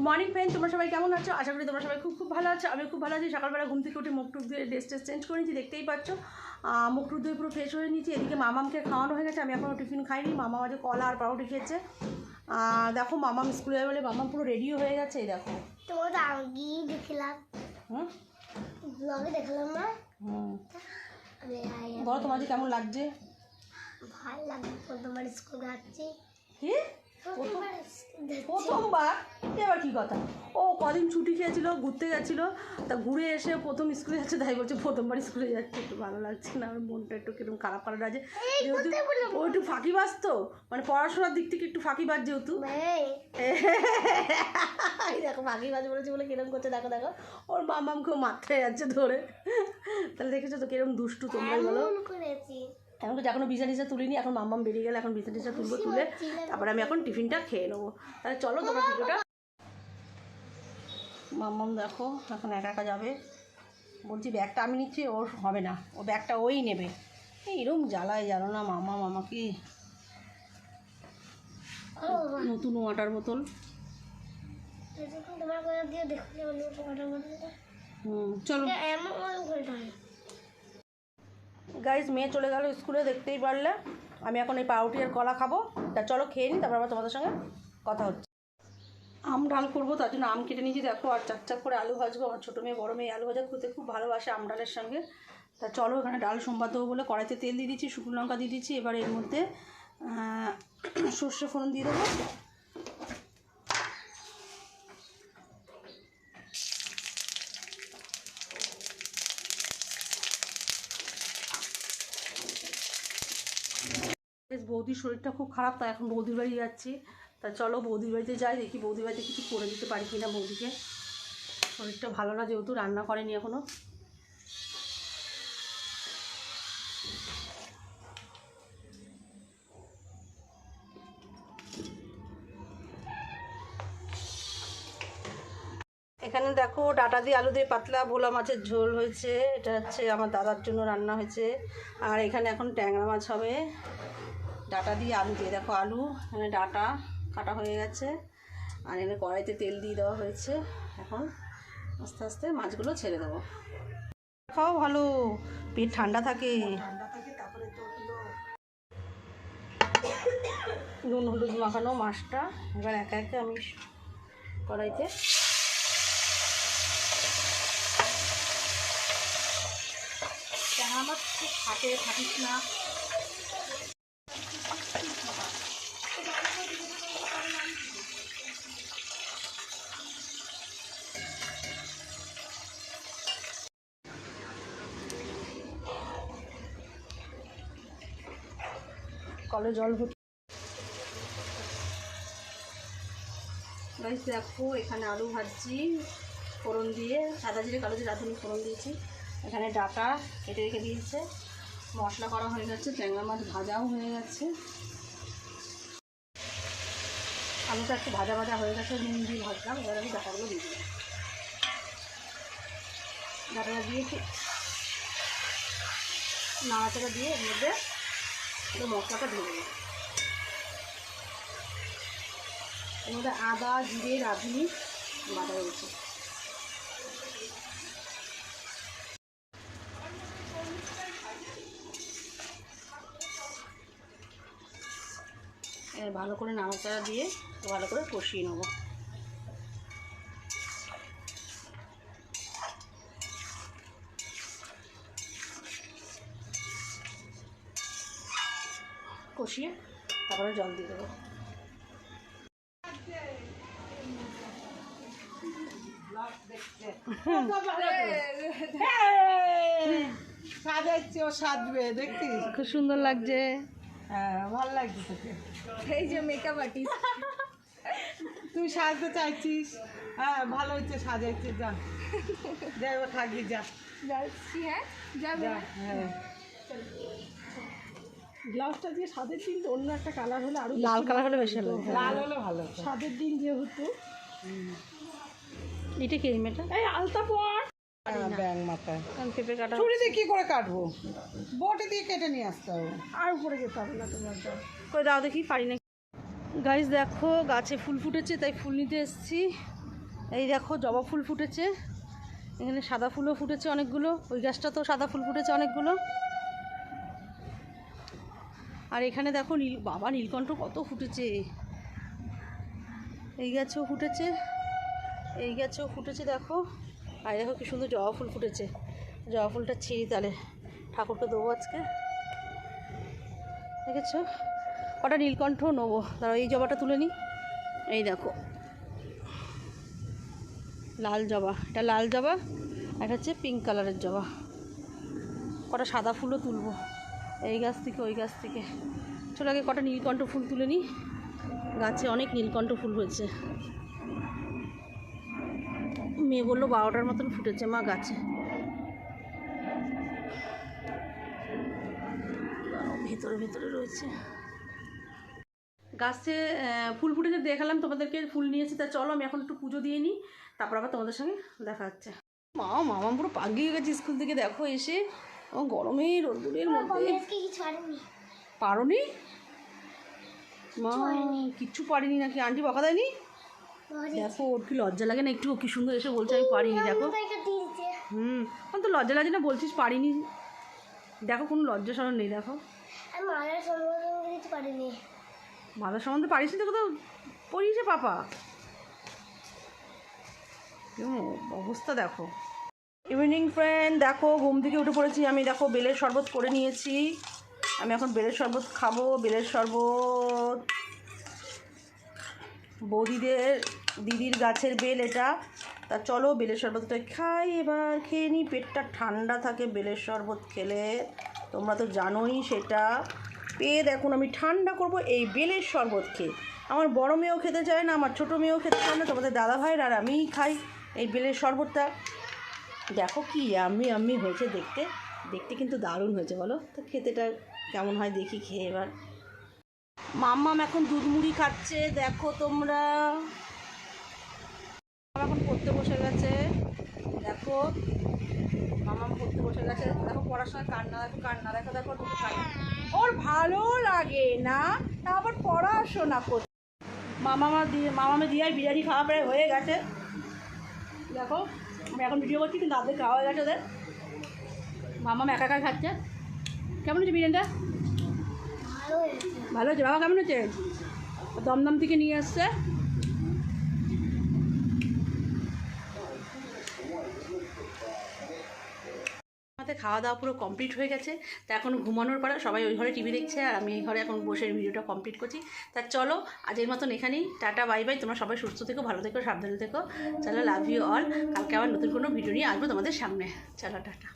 Good morning friend তোমরা সবাই কেমন আছো? আশা করি তোমরা সবাই খুব খুব ভালো আছো। আমি খুব ভালো আছি। সকালবেলা ঘুম থেকে উঠে মুখ টুক দিয়ে ড্রেস টেস চেঞ্জ করে নিয়েছি দেখতেই পাচ্ছ। মুখ টুক দিয়ে পুরো ফ্রেশ হয়ে নিয়েছি। এদিকে মামামকে খাওয়ানো হয়ে গেছে। আমি এখনও টিফিন খাইনি। মামা মাঝে কলা আর পাউরুটি খেয়েছে। দেখো মামাম স্কুলে যাবে বলে মামাম পুরো রেডিও হয়ে গেছে এই দেখো। তোমার আগেই দেখলাম। হুম? ব্লগে দেখলাম না? হুম। বলো তোমাদের কেমন লাগছে? ভালো লাগবে প্রথমবার স্কুল যাচ্ছি। কি? প্রথমবার এবার কি কথা? ও কদিন ছুটি খেয়েছিল ঘুরতে গেছিল তা ঘুরে এসে প্রথম স্কুলে যাচ্ছে তাই বলছে প্রথমবার স্কুলে যাচ্ছে একটু ভালো লাগছে না আমার মনটা একটু কীরকম খারাপ খারাপ আছে যেহেতু ও একটু ফাঁকিবাজ তো মানে পড়াশোনার দিক থেকে একটু ফাঁকিবাজ যেহেতু। দেখো ফাঁকিবাজ বলেছে বলে কিরম করছে দেখো দেখো। ওর মাম মামামকেও মাথায় যাচ্ছে ধরে। তাহলে দেখেছ তো কিরম দুষ্টু তোমরাই বলো। করেছি। এখন তো এখনও বিছা টিসা তুলিনি এখন মাম্মাম বেরিয়ে গেলে এখন বিছা টিসা তুলবো তুলে তারপরে আমি এখন টিফিনটা খেয়ে নেব। তাহলে চলো তোমার ভিডিওটা। মাম্মাম দেখো এখন একা একা যাবে। বলছি ব্যাগটা আমি নিচ্ছি ওর হবে না। ও ব্যাগটা ওই নেবে। এই এরম জ্বালায় জানো না মামা মামাকে নতুন ওয়াটার বোতল হুম চলো। গাইজ মেয়ে চলে গেল স্কুলে, দেখতেই পারলে। আমি এখন এই পাউরুটি আর কলা খাব। তা চলো খেয়ে নিই তারপর আবার তোমাদের সঙ্গে কথা হচ্ছে। আম ডাল করব, তার জন্য আম কেটে নিয়েছি, দেখো, আর চাক চাক করে আলু ভাজবো। আমার ছোটো মেয়ে, বড়ো মেয়ে, আলু ভাজা খেতে খুব ভালোবাসে আম ডালের সঙ্গে। তা চলো, এখানে ডাল সোমবার দেবো বলে কড়াইতে তেল দিয়ে দিচ্ছি শুকনো লঙ্কা দিয়ে দিচ্ছি এবার এর মধ্যে সর্ষে ফোড়ন দিয়ে দেবো বেশ বৌদির শরীরটা খুব খারাপ, তাই এখন বৌদির বাড়ি যাচ্ছি। তা চলো বৌদির বাড়িতে যাই, দেখি বৌদির বাড়িতে কিছু করে দিতে পারি কিনা বৌদিকে। শরীরটা ভালো না যেহেতু, রান্না করেনি এখনও এখানে দেখো ডাটা দিয়ে আলু দিয়ে পাতলা ভোলা মাছের ঝোল হয়েছে। এটা হচ্ছে আমার দাদার জন্য রান্না হয়েছে। আর এখানে এখন ট্যাংরা মাছ হবে। ডাটা দিয়ে আলু দিয়ে, দেখো আলু, এখানে ডাটা কাটা হয়ে গেছে, আর এখানে কড়াইতে তেল দিয়ে দেওয়া হয়েছে। এখন আস্তে আস্তে মাছগুলো ছেড়ে দেবো। খাও ভালো, পেট ঠান্ডা থাকে। নুন, হলুদ মাখানো মাছটা, এবার একা একা আমি কড়াইতে মাছ খুব থাকে থাকিস না? কলে জল ভর্তি। গাইস দেখো, এখানে আলু ভাজছি, ফোড়ন দিয়ে, সাদা জিরে, কালো জিরে, রাঁধুনি, ফোড়ন দিয়েছি। এখানে ডাটা কেটে রেখে দিয়েছে। মশলা করা হয়ে গেছে, ট্যাংরা মাছ ভাজাও হয়ে গেছে। আলুটা একটু ভাজা ভাজা হয়ে গেছে, নুন দিয়ে ভাজলাম, এবার আমি ডাটাগুলো দিয়ে দিলাম। ডাটাটা দিয়ে নাড়াচাড়া দিয়ে এর মধ্যে মশলাটা ঢেলে দেবো এর মধ্যে আদা, জিরে, রাঁধুনি, বাটা রয়েছে। ভালো করে নাড়াচাড়া দিয়ে ভালো করে কষিয়ে নেব। কষিয়ে তারপরে জল দিয়ে দেবো। খুব সুন্দর লাগছে। হ্যাঁ ভালো লাগছে তোকে। এই যে মেকআপ আর্টিস্ট তুই সাজতে চাইছিস? হ্যাঁ ভালো হচ্ছে যা। থাকবি যা। যাচ্ছি হ্যাঁ? যাবে যা হ্যাঁ। ব্লাউজটা দিয়ে সাদের দিন তো অন্য একটা কালার হলে আরও লাল কালার হলে বেশি ভালো। লাল হলে ভালো সাদের দিন যেহেতু। এটা কি এই মেয়েটা এই আলতা পর হ্যাঁ, ব্যাং মাথায় কারণ পেঁপে কাটা ছুরি দিয়ে কি করে কাটবো? বটি দিয়ে কেটে নিয়ে আসতে হবে। আর উপরে যেতে হবে না তোমার কই দাও দেখি পারি না গাইস দেখো গাছে ফুল ফুটেছে তাই ফুল নিতে এসেছি। এই দেখো জবা ফুল ফুটেছে। এখানে সাদা ফুলও ফুটেছে অনেকগুলো। ওই গাছটা তো সাদা ফুল ফুটেছে অনেকগুলো। আর এখানে দেখো নীল, বাবা, নীলকণ্ঠ কত ফুটেছে। এই গাছেও ফুটেছে, এই গাছেও ফুটেছে, দেখো। আর দেখো কি সুন্দর জবা ফুল ফুটেছে। জবা ফুলটা ছিঁড়ি তাহলে ঠাকুরকে দেবো আজকে। দেখেছ? কটা নীলকণ্ঠ নেব। দাঁড়াও, এই জবাটা তুলে নিই এই দেখো। লাল জবা। এটা লাল জবা এটা হচ্ছে পিঙ্ক কালারের জবা। কটা সাদা ফুলও তুলবো। এই গাছ থেকে, ওই গাছ থেকে। চলো আগে কটা নীলকণ্ঠ ফুল তুলে নিই। গাছে অনেক নীলকণ্ঠ ফুল হয়েছে। মেয়ে বলল বারোটার মতন ফুটেছে মা গাছে। ভেতরে ভেতরে রয়েছে। গাছে ফুল ফুটেছে দেখালাম, তোমাদেরকে ফুল নিয়েছি। তা চলো, আমি এখন একটু পুজো দিয়ে নিই, তারপর আবার তোমাদের সঙ্গে দেখা হচ্ছে। মা, মামা পুরো পাগিয়ে গেছে স্কুল থেকে, দেখো এসে। ও গরমে রোদ্দুরের মধ্যে। পারোনি? মা কিচ্ছু পারিনি নাকি? আন্টি বকা দেয়নি? দেখো ওর কি লজ্জা লাগে না একটু? কি সুন্দর এসে বলছে আমি পারিনি দেখো। হুম আমার তো লজ্জা লাগে না বলছিস পারিনি। দেখো কোনো লজ্জা সরণ নেই দেখো। মায়ের সম্বন্ধে পারিস তো পড়িয়েছে পাপা। অবস্থা দেখো। ইভিনিং ফ্রেন্ড দেখো, ঘুম থেকে উঠে পড়েছি। আমি দেখো, বেলের শরবত করে নিয়েছি। আমি এখন বেলের শরবত খাব। বেলের শরবত বৌদিদের, দিদির গাছের বেল এটা। তা চলো, বেলের শরবতটা খাই এবার। খেয়ে নিই পেটটা ঠান্ডা থাকে বেলের শরবত খেলে। তোমরা তো জানোই সেটা। পেট এখন আমি ঠান্ডা করব এই বেলের শরবত খেয়ে। আমার বড় মেয়েও খেতে চায় না, আমার ছোটো মেয়েও খেতে চায় না। তোমাদের দাদা ভাইয়ের আর আমিই খাই এই বেলের শরবতটা। দেখো কি আমি আমি হয়েছে দেখতে। দেখতে কিন্তু দারুণ হয়েছে, বলো? তো খেতেটা কেমন হয় দেখি খেয়ে এবার। মাম্মাম এখন দুধ মুড়ি খাচ্ছে, দেখো তোমরা। মামা এখন পড়তে বসে গেছে, দেখো। মামাম পড়তে বসে গেছে, দেখো পড়ার সময় কান্না, দেখো কান্না, দেখো দেখো ওর ভালো লাগে না, তা আবার পড়াশোনা করছে মামামা দিয়ে মামামে দিয়ে বিরিয়ানি খাওয়া প্রায় হয়ে গেছে। দেখো। আমি এখন ভিডিও করছি কিন্তু আপনি খাওয়া হয়ে গেছে ওদের। মামা একা একা খাচ্ছে। কেমন হচ্ছে বিরিয়ানিটা? ভালো হচ্ছে বাবা কেমন হচ্ছে দমদম থেকে নিয়ে আসছে। খাওয়া দাওয়া পুরো কমপ্লিট হয়ে গেছে। তা এখন ঘুমানোর পরে সবাই ওই ঘরে টিভি দেখছে আর আমি এই ঘরে এখন বসে ভিডিওটা কমপ্লিট করছি। তা চলো আজের মতন এখানেই, টাটা বাই বাই তোমরা সবাই সুস্থ থেকো, ভালো থেকো, সাবধানে থেকো। চলো লাভ ইউ অল কালকে আবার নতুন কোনো ভিডিও নিয়ে আসব তোমাদের সামনে। চলো, টাটা।